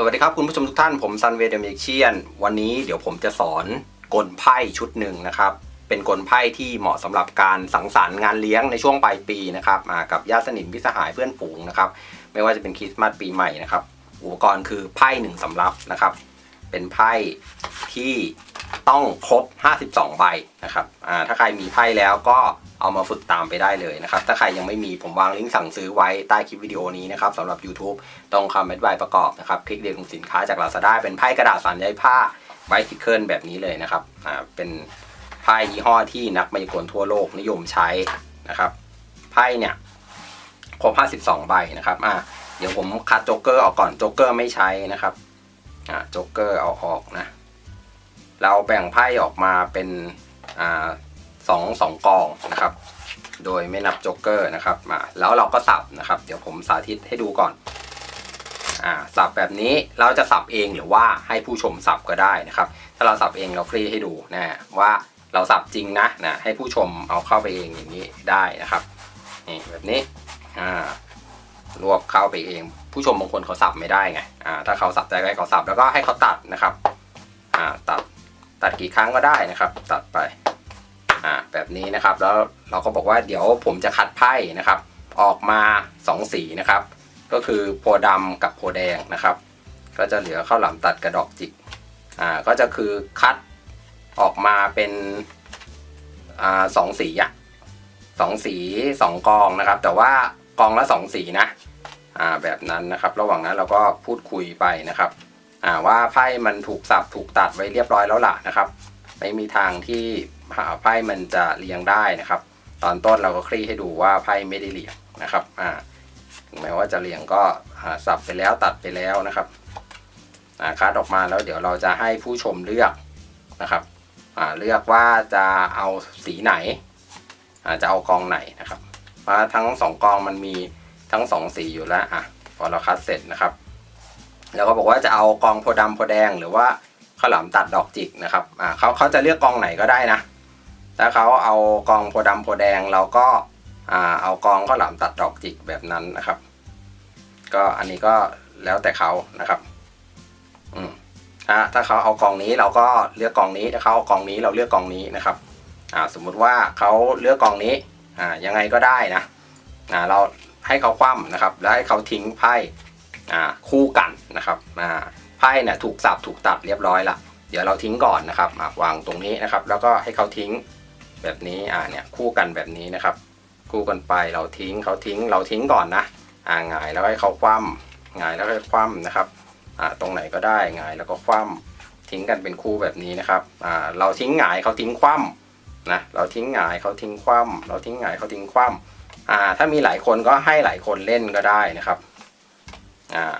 สวัสดีครับคุณผู้ชมทุกท่านผมซันเวเดเมกเชียนวันนี้เดี๋ยวผมจะสอนกลไพ่ชุดหนึ่งนะครับ เป็นกลไพ่ที่เหมาะสำหรับการสังสรรค์งานเลี้ยงในช่วงปลายปีนะครับมากับญาติสนิทพิสหายเพื่อนฝูงนะครับไม่ว่าจะเป็นคริสต์มาสปีใหม่นะครับอุปกรณ์คือไพ่หนึ่งสำรับนะครับ เป็นไพ่ที่ต้องครบ 52 ใบนะครับถ้าใครมีไพ่แล้วก็ เอามาฝึกตามไปได้เลยนะครับ ถ้าใครยังไม่มีผมวางลิงก์สั่งซื้อไว้ใต้คลิปวิดีโอนี้นะครับสำหรับ YouTube ตรงคำอธิบายประกอบนะครับคลิกเรียนของสินค้าจาก Lazada เป็นไพ่กระดาษสันใยผ้าไบติเคิลแบบนี้เลยนะครับอ่าเป็นไพ่ยี่ห้อที่นักมายากลทั่วโลกนิยมใช้นะครับไพ่เนี่ยครบ52 ใบนะครับอ่าเดี๋ยวผมคัดโจ๊กเกอร์ออกก่อนโจ๊กเกอร์ไม่ใช้นะครับอ่าโจ๊กเกอร์เอาออกนะเราแบ่งไพ่ออกมาเป็นอ่า สองสองกองนะครับ โดยไม่นับโจ๊กเกอร์นะครับมาแล้วเราก็สับนะครับ เดี๋ยวผมสาธิตให้ดูก่อนอ่าสับแบบนี้เราจะสับเองหรือว่าให้ผู้ชมสับก็ได้นะครับ ถ้าเราสับเองเราคลี่ให้ดูนะว่าเราสับจริงนะนะให้ผู้ชมเอาเข้าไปเองอย่างนี้ได้นะครับนี่แบบนี้อ่ารวบเข้าไปเอง ผู้ชมบางคนเขาสับไม่ได้ไงอ่าถ้าเขาสับได้ก็เขาสับแล้วก็ให้เขาตัดนะครับอ่าตัดตัดกี่ครั้งก็ได้นะครับ ตัดไป อ่าแบบนี้นะครับ แล้วเราก็บอกว่าเดี๋ยวผมจะคัดไพ่นะครับ ออกมา 2 สีนะครับ ก็คือโพธิ์ดำกับโพแดงนะครับ ก็จะเหลือข้าวหลามตัดกระดอกจิกอ่าก็จะคือคัดออกมาเป็นอ่าสองสีอะสองสีสองกองนะครับ แต่ว่ากองละสองสีนะอ่าแบบนั้นนะครับ ระหว่างนั้นเราก็พูดคุยไปนะครับอ่าว่าไพ่มันถูกสับถูกตัดไว้เรียบร้อยแล้วล่ะนะครับ ไม่มีทางที่ หาไพ่มันจะเรียงได้นะครับ ตอนต้นเราก็คลี่ให้ดูว่าไพ่ไม่ได้เรียงนะครับอ่าถึงแม้ว่าจะเรียงก็สับไปแล้วตัดไปแล้วนะครับอ่าคัดออกมาแล้วเดี๋ยวเราจะให้ผู้ชมเลือกนะครับอ่าเลือกว่าจะเอาสีไหนอ่าจะเอากองไหนนะครับเพราะทั้งสองกองมันมีทั้งสองสีอยู่แล้วอะพอเราคัดเสร็จนะครับ แล้วก็บอกว่าจะเอากองโพธิ์ดำโพแดงหรือว่าข้าวหลามตัดดอกจิกนะครับอ่าเขาเขาจะเลือกกองไหนก็ได้นะ ถ้าเขาเอากองโพธิ์ดำโพแดงเราก็เอากองข้าวหลามตัดดอกจิกแบบนั้นนะครับ ก็อันนี้ก็แล้วแต่เขานะครับอืมถ้าถ้าเขาเอากองนี้เราก็เลือกกองนี้ถ้าเขาเอากองนี้เราเลือกกองนี้นะครับอ่าสมมุติว่าเขาเลือกกองนี้อ่ายังไงก็ได้นะอ่าเราให้เขาคว่ำนะครับ แล้วให้เขาทิ้งไพ่อ่าคู่กันนะครับอ่าไพ่เนี่ยถูกสับถูกตัดเรียบร้อยละเดี๋ยวเราทิ้งก่อนนะครับวางตรงนี้นะครับ แล้วก็ให้เขาทิ้ง แบบนี้อ่าเนี่ยคู่กันแบบนี้นะครับ คู่กันไปเราทิ้งเขาทิ้งเราทิ้งก่อนนะอ่าหงายแล้วให้เขาคว่ำหงายแล้วให้คว่ำนะครับอ่าตรงไหนก็ได้หงายแล้วก็คว่ำทิ้งกันเป็นคู่แบบนี้นะครับอ่าเราทิ้งหงายเขาทิ้งคว่ำนะเราทิ้งหงายเขาทิ้งคว่ำเราทิ้งหงายเขาทิ้งคว่ำอ่าถ้ามีหลายคนก็ให้หลายคนเล่นก็ได้นะครับอ่า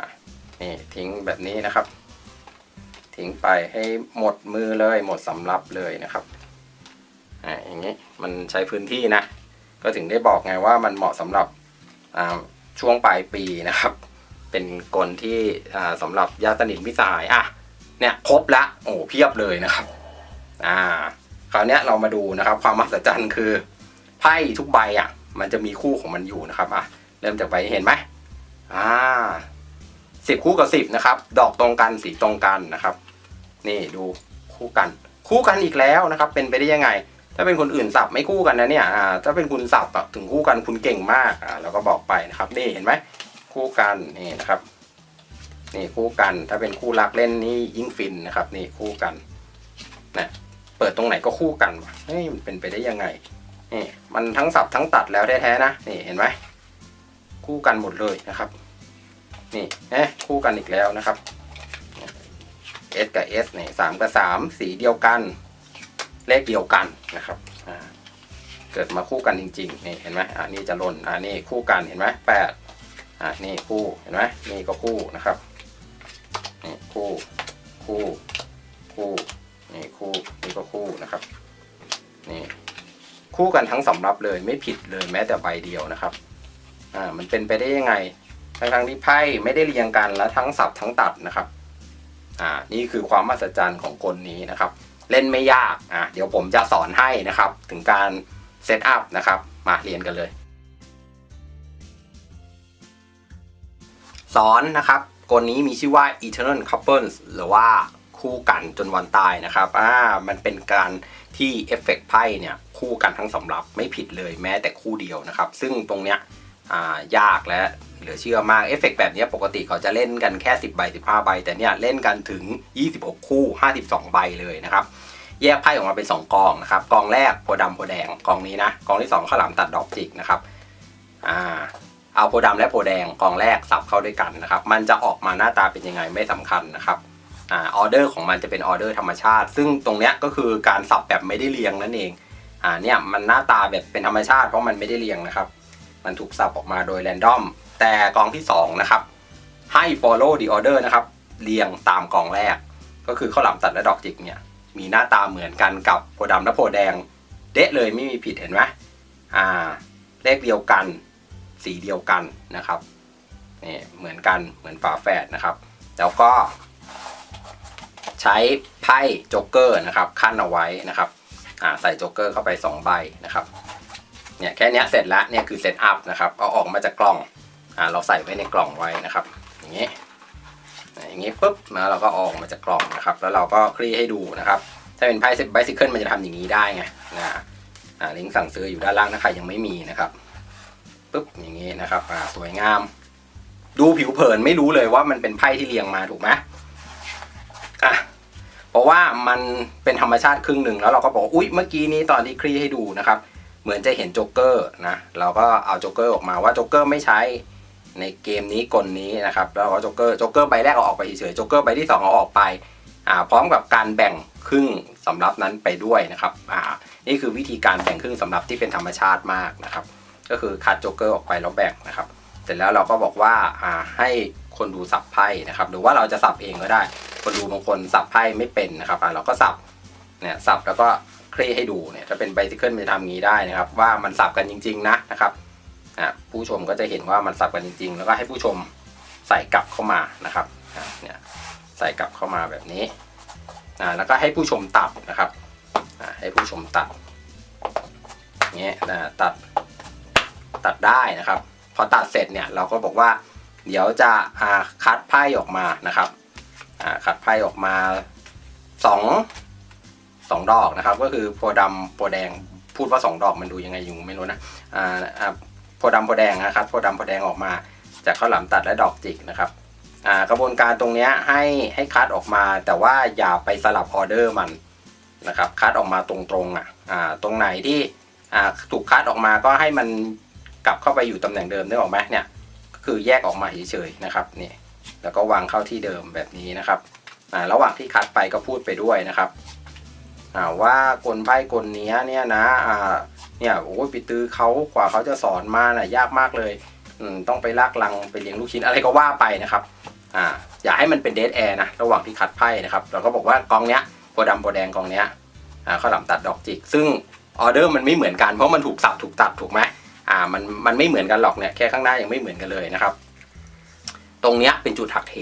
นี่ทิ้งแบบนี้นะครับ ทิ้งไปให้หมดมือเลยหมดสำรับเลยนะครับ อ่าอย่างนี้มันใช้พื้นที่นะ ก็ถึงได้บอกไงว่ามันเหมาะสำหรับอ่าช่วงปลายปีนะครับ เป็นกลที่อ่าสำหรับญาสนิทมิสายอะเนี่ยครบละโอ้เพียบเลยนะครับอ่าคราวนี้เรามาดูนะครับ ความมหัศจรรย์คือไพ่ทุกใบอะ มันจะมีคู่ของมันอยู่นะครับอะเริ่มจากใบเห็นไหมอ่าสิบคู่กับสิบนะครับ ดอกตรงกันสีตรงกันนะครับ นี่ดูคู่กัน คู่กันอีกแล้วนะครับ เป็นไปได้ยังไง ถ้าเป็นคนอื่นสับไม่คู่กันนะเนี่ยอ่าถ้าเป็นคุณสับอะถึงคู่กันคุณเก่งมากอ่าเราก็บอกไปนะครับนี่เห็นไหมคู่กันนี่นะครับนี่คู่กันถ้าเป็นคู่รักเล่นนี่ยิ่งฟินนะครับนี่คู่กันนะเปิดตรงไหนก็คู่กันวะเฮ้ยมันเป็นไปได้ยังไงนี่มันทั้งสับทั้งตัดแล้วแท้ๆนะนี่เห็นไหมคู่กันหมดเลยนะครับนี่เอ๊ะคู่กันอีกแล้วนะครับ S กับ S เนี่ยสามกับสามสีเดียวกัน เลขเดียวกันนะครับเกิดมาคู่กันจริงๆนี่เห็นไหมอ่านี่จะล่นอ่านี่คู่กันเห็นไหมแปดอ่านี่คู่เห็นไหมนี่ก็คู่นะครับนี่คู่คู่คู่นี่คู่นี่ก็คู่นะครับนี่คู่กันทั้งสำรับเลยไม่ผิดเลยแม้แต่ใบเดียวนะครับอ่ามันเป็นไปได้ยังไงทั้งทั้งๆที่ไพ่ไม่ได้เรียงกันและทั้งสับทั้งตัดนะครับอ่านี่คือความมหัศจรรย์ของกลนี้นะครับ เล่นไม่ยากอ่าเดี๋ยวผมจะสอนให้นะครับ ถึงการเซตอัพนะครับ มาเรียนกันเลย สอนนะครับกลนี้มีชื่อว่า Eternal Couples หรือว่าคู่กันจนวันตายนะครับอ่ามันเป็นการที่เอฟเฟกต์ไพ่เนี่ยคู่กันทั้งสำรับไม่ผิดเลยแม้แต่คู่เดียวนะครับ ซึ่งตรงเนี้ย ยากและเหลือเชื่อมากเอฟเฟกต์แบบนี้ปกติเขาจะเล่นกันแค่ 10 ใบ 15 ใบ แต่เนี่ยเล่นกันถึง 26 คู่ 52 ใบเลยนะครับ แยกไพ่ออกมาเป็น 2กองนะครับกองแรกโพธิ์ดำโพแดงกองนี้นะกองที่2ข้าวหลามตัดดอกจิกนะครับอ่าเอาโพธิ์ดำและโพแดงกองแรกสับเข้าด้วยกันนะครับ มันจะออกมาหน้าตาเป็นยังไงไม่สำคัญนะครับอ่าออเดอร์ของมันจะเป็นออเดอร์ธรรมชาติ ซึ่งตรงเนี้ยก็คือการสับแบบไม่ได้เรียงนั่นเองอ่าเนี่ยมันหน้าตาแบบเป็นธรรมชาติเพราะมันไม่ได้เรียงนะครับ มันถูกสับออกมาโดยแรนดอม แต่กองที่สองนะครับ ให้ follow the order นะครับ เรียงตามกองแรก ก็คือข้าวหลามตัดและดอกจิกเนี่ย มีหน้าตาเหมือนกันกับโพธิ์ดำและโพแดง เดะเลยไม่มีผิดเห็นไหมอ่า เลขเดียวกัน สีเดียวกันนะครับนี่เหมือนกันเหมือนฝาแฝดนะครับ แล้วก็ ใช้ไพ่โจ๊กเกอร์นะครับ ขั้นเอาไว้นะครับอ่าใส่โจ๊กเกอร์เข้าไป 2 ใบนะครับ เนี่ยแค่นี้เสร็จแล้วเนี่ยคือเซตอัพนะครับเอาออกมาจากกล่องอ่าเราใส่ไว้ในกล่องไว้นะครับ อย่างนี้อย่างนี้ปุ๊บนะเราก็ออกมาจากกล่องนะครับ แล้วเราก็คลี่ให้ดูนะครับถ้าเป็นไพ่ไบซิเคิลมันจะทำอย่างนี้ได้ไงนะอ่าลิงก์สั่งซื้ออยู่ด้านล่างถ้าใครยังไม่มีนะครับปุ๊บอย่างนี้นะครับอ่าสวยงาม ดูผิวเผินไม่รู้เลยว่ามันเป็นไพ่ที่เรียงมาถูกไหมอะเพราะว่ามันเป็นธรรมชาติครึ่งหนึ่งแล้วเราก็บอกอุ๊ยเมื่อกี้นี้ตอนที่คลี่ให้ดูนะครับ เหมือนจะเห็นโจ๊กเกอร์นะเราก็เอาโจ๊กเกอร์ออกมาว่าโจ๊กเกอร์ไม่ใช้ในเกมนี้กลนี้นะครับแล้วก็โจ๊กเกอร์โจ๊กเกอร์ใบแรกเอาออกไปเฉยๆโจ๊กเกอร์ใบที่สองเอาออกไปอ่าพร้อมกับการแบ่งครึ่งสำรับนั้นไปด้วยนะครับอ่านี่คือวิธีการแบ่งครึ่งสำรับที่เป็นธรรมชาติมากนะครับ ก็คือคัดโจ๊กเกอร์ออกไปแล้วแบ่งนะครับ เสร็จแล้วเราก็บอกว่าอ่าให้คนดูสับไพ่นะครับ หรือว่าเราจะสับเองก็ได้ คนดูบางคนสับไพ่ไม่เป็นนะครับอ่าเราก็สับเนี่ยสับแล้วก็ คลี่ให้ดูเนี่ยถ้าเป็นไบซิเคิลมันจะทำงนี้ได้นะครับ ว่ามันสับกันจริง ๆ นะนะครับผู้ชมก็จะเห็นว่ามันสับกันจริง ๆ แล้วก็ให้ผู้ชมใส่กลับเข้ามานะครับเนี่ยใส่กลับเข้ามาแบบนี้อ่าแล้วก็ให้ผู้ชมตัดนะครับให้ผู้ชมตัดเงี้ยนะตัดตัดได้นะครับ พอตัดเสร็จเนี่ยเราก็บอกว่าเดี๋ยวจะอ่าคัดไพ่ออกมานะครับอ่าคัดไพ่ออกมาสอง สองดอกนะครับ ก็คือโพธิ์ดำโพแดงพูดว่าสองดอกมันดูยังไงอยู่ไม่รู้นะอ่าอ่าโพธิ์ดำโพแดงนะครับโพธิ์ดำโพแดงออกมา จากข้าวหลามตัดและดอกจิกนะครับอ่ากระบวนการตรงนี้ให้ให้คัดออกมา แต่ว่าอย่าไปสลับออเดอร์มันนะครับคัดออกมาตรงๆอะอ่าตรงไหนที่อ่าถูกคัดออกมาก็ให้มันกลับเข้าไปอยู่ตำแหน่งเดิมนึกออกไหมเนี่ยก็คือแยกออกมาเฉยๆนะครับนี่แล้วก็วางเข้าที่เดิมแบบนี้นะครับอ่าระหว่างที่คัดไปก็พูดไปด้วยนะครับ ว่ากลไพ่กลเนี้ยเนี่ยนะอ่าเนี่ยโอ้ยไปตื้อเขากว่าเขาจะสอนมาน่ะยากมากเลยต้องไปลากลังไปเลี้ยงลูกชิ้นอะไรก็ว่าไปนะครับอ่าอย่าให้มันเป็นเดทแอร์นะระหว่างที่คัดไพ่นะครับเราก็บอกว่ากองเนี้ยโพธิ์ดำโพธิ์แดงกองเนี้ยอ่าข้าวหลามตัดดอกจิก ซึ่งออเดอร์มันไม่เหมือนกันเพราะมันถูกสับถูกตัดถูกไหมอ่ามันมันไม่เหมือนกันหรอกเนี่ยแค่ข้างหน้ายังไม่เหมือนกันเลยนะครับ ตรงเนี้ยเป็นจุดหักเห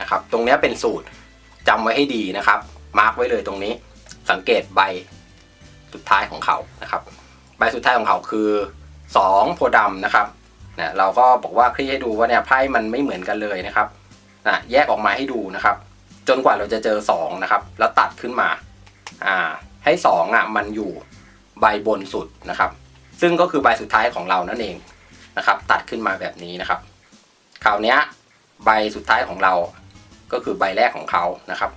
นะครับ ตรงเนี้ยเป็นสูตรจำไว้ให้ดีนะครับ มาร์กไว้เลยตรงนี้ สังเกตใบสุดท้ายของเขานะครับ ใบสุดท้ายของเขาคือ2โพธิ์ดำนะครับเนี่ยเราก็บอกว่าคลี่ให้ดูว่าเนี่ยไพ่มันไม่เหมือนกันเลยนะครับนะแยกออกมาให้ดูนะครับ จนกว่าเราจะเจอ2นะครับแล้วตัดขึ้นมาอ่าให้2อะมันอยู่ใบบนสุดนะครับ ซึ่งก็คือใบสุดท้ายของเรานั่นเองนะครับ ตัดขึ้นมาแบบนี้นะครับคราวนี้ใบสุดท้ายของเราก็คือใบแรกของเขานะครับ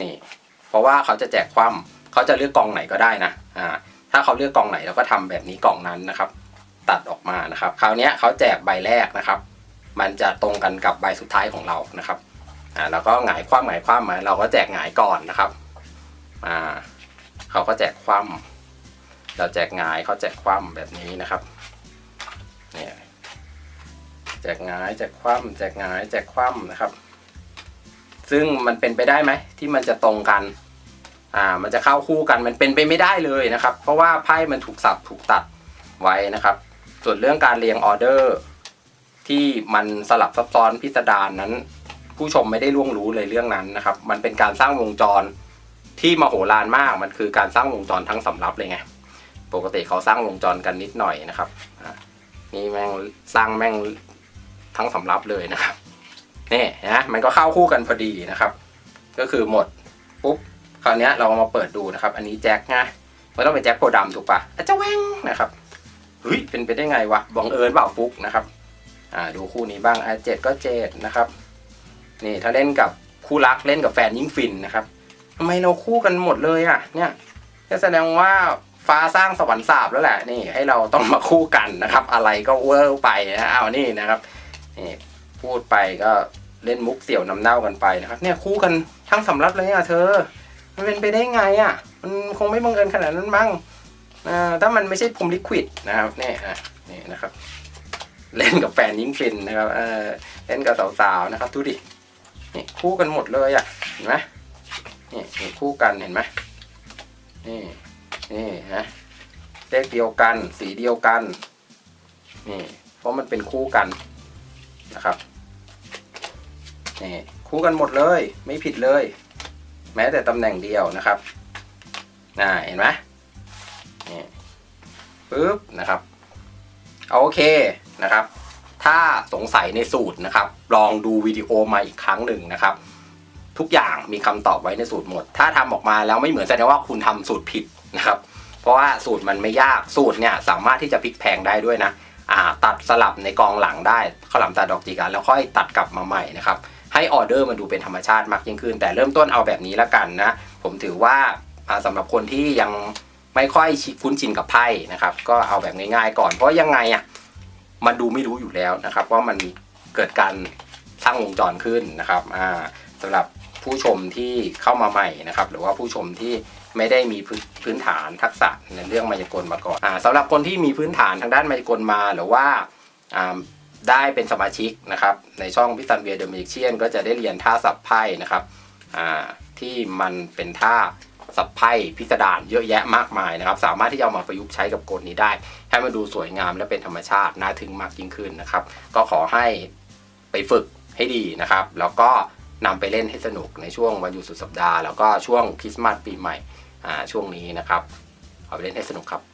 นี่ ราะว่าเขาจะแจกคว่ำเขาจะเลือกกองไหนก็ได้นะอ่าถ้าเขาเลือกกองไหนเราก็ทำแบบนี้กองนั้นนะครับ ตัดออกมานะครับ คราวนี้เขาแจกใบแรกนะครับ มันจะตรงกันกับใบสุดท้ายของเรานะครับอ่าแล้วก็หงายคว่ำหงายคว่ำมาเราก็แจกหงายก่อนนะครับอ่าเขาก็แจกคว่ำเราแจกหงายเขาแจกคว่ำแบบนี้นะครับเนี่ยแจกหงายแจกคว่ำแจกหงายแจกคว่ำนะครับ ซึ่งมันเป็นไปได้ไหมที่มันจะตรงกัน อ่ามันจะเข้าคู่กันมันเป็นไปไม่ได้เลยนะครับ เพราะว่าไพ่มันถูกสับถูกตัดไว้นะครับ ส่วนเรื่องการเรียงออเดอร์ ที่มันสลับซับซ้อนพิสดารนั้น ผู้ชมไม่ได้ล่วงรู้เลยเรื่องนั้นนะครับ มันเป็นการสร้างวงจรที่มโหฬารมากมันคือการสร้างวงจรทั้งสำรับเลยไงปกติเขาสร้างวงจรกันนิดหน่อยนะครับอ่านี่แม่งสร้างแม่งทั้งสำรับเลยนะครับนี่นะมันก็เข้าคู่กันพอดีนะครับ ก็คือหมดปุ๊บ คราวนี้เรามาเปิดดูนะครับ อันนี้แจ็คนะมันต้องเป็นแจ็คโพธิ์ดำถูกปะอาจจะแวงนะครับเฮ้ยเป็นไปได้ไงวะบังเอิญเปล่าฟุกนะครับอ่าดูคู่นี้บ้างอะเจ็ดก็เจ็ดนะครับนี่ถ้าเล่นกับคู่รักเล่นกับแฟนยิ่งฟินนะครับทำไมเราคู่กันหมดเลยอะเนี่ยก็แสดงว่าฟ้าสร้างสวรรค์สาบแล้วแหละนี่ให้เราต้องมาคู่กันนะครับ อะไรก็เวอร์ไปนะเอานี่นะครับนี่พูดไปก็เล่นมุกเสี่ยวนำเน่ากันไปนะครับ เนี่ยคู่กันทั้งสำรับเลยอะเธอ มันเป็นไปได้ไงอะ มันคงไม่บังเอิญขนาดนั้นมั้งถ้ามันไม่ใช่พรมลิควิดนะครับเนี่ยอะนี่นะครับ เล่นกับแฟนยิ่งฟินนะครับเออเล่นกับสาวๆนะครับดูดินี่คู่กันหมดเลยอะเห็นไหมนี่นี่คู่กันเห็นไหมนี่นี่ฮะเลขเดียวกันสีเดียวกันนี่เพราะมันเป็นคู่กันนะครับนี่คู่กันหมดเลย ไม่ผิดเลย แม้แต่ตำแหน่งเดียวนะครับน่าเห็นไหมนี่ปึ๊บนะครับโอเคนะครับ ถ้าสงสัยในสูตรนะครับ ลองดูวิดีโอมาอีกครั้งหนึ่งนะครับ ทุกอย่างมีคำตอบไว้ในสูตรหมด ถ้าทำออกมาแล้วไม่เหมือนแสดงว่าคุณทำสูตรผิดนะครับ เพราะว่าสูตรมันไม่ยากสูตรเนี่ยสามารถที่จะพลิกแพงได้ด้วยนะอ่าตัดสลับในกองหลังได้ข้าหลามตัดดอกจีกันแล้วค่อยตัดกลับมาใหม่นะครับ ให้ออเดอร์มันดูเป็นธรรมชาติมากยิ่งขึ้น แต่เริ่มต้นเอาแบบนี้ละกันนะ ผมถือว่าอ่าสำหรับคนที่ยังไม่ค่อยคุ้นชินกับไพ่นะครับ ก็เอาแบบง่ายๆก่อน เพราะยังไงอะมันดูไม่รู้อยู่แล้วนะครับ ว่ามันเกิดการสร้างวงจรขึ้นนะครับอ่าสำหรับผู้ชมที่เข้ามาใหม่นะครับ หรือว่าผู้ชมที่ไม่ได้มีพื้นฐานทักษะในเรื่องมายากลมาก่อนอ่าสำหรับคนที่มีพื้นฐานทางด้านมายากลมาหรือว่า ได้เป็นสมาชิกนะครับในช่องพิตันเวียเดอร์มิเชียนก็จะได้เรียนท่าสับไพ่นะครับที่มันเป็นท่าสับไพ่พิสดารเยอะแยะมากมายนะครับ สามารถที่จะเอามาประยุกต์ใช้กับกลนี้ได้ ให้มันดูสวยงามและเป็นธรรมชาติน่าทึ่งมากยิ่งขึ้นนะครับ ก็ขอให้ไปฝึกให้ดีนะครับ แล้วก็นำไปเล่นให้สนุกในช่วงวันหยุดสุดสัปดาห์แล้วก็ช่วงคริสต์มาสปีใหม่ช่วงนี้นะครับเอาไปเล่นให้สนุกครับ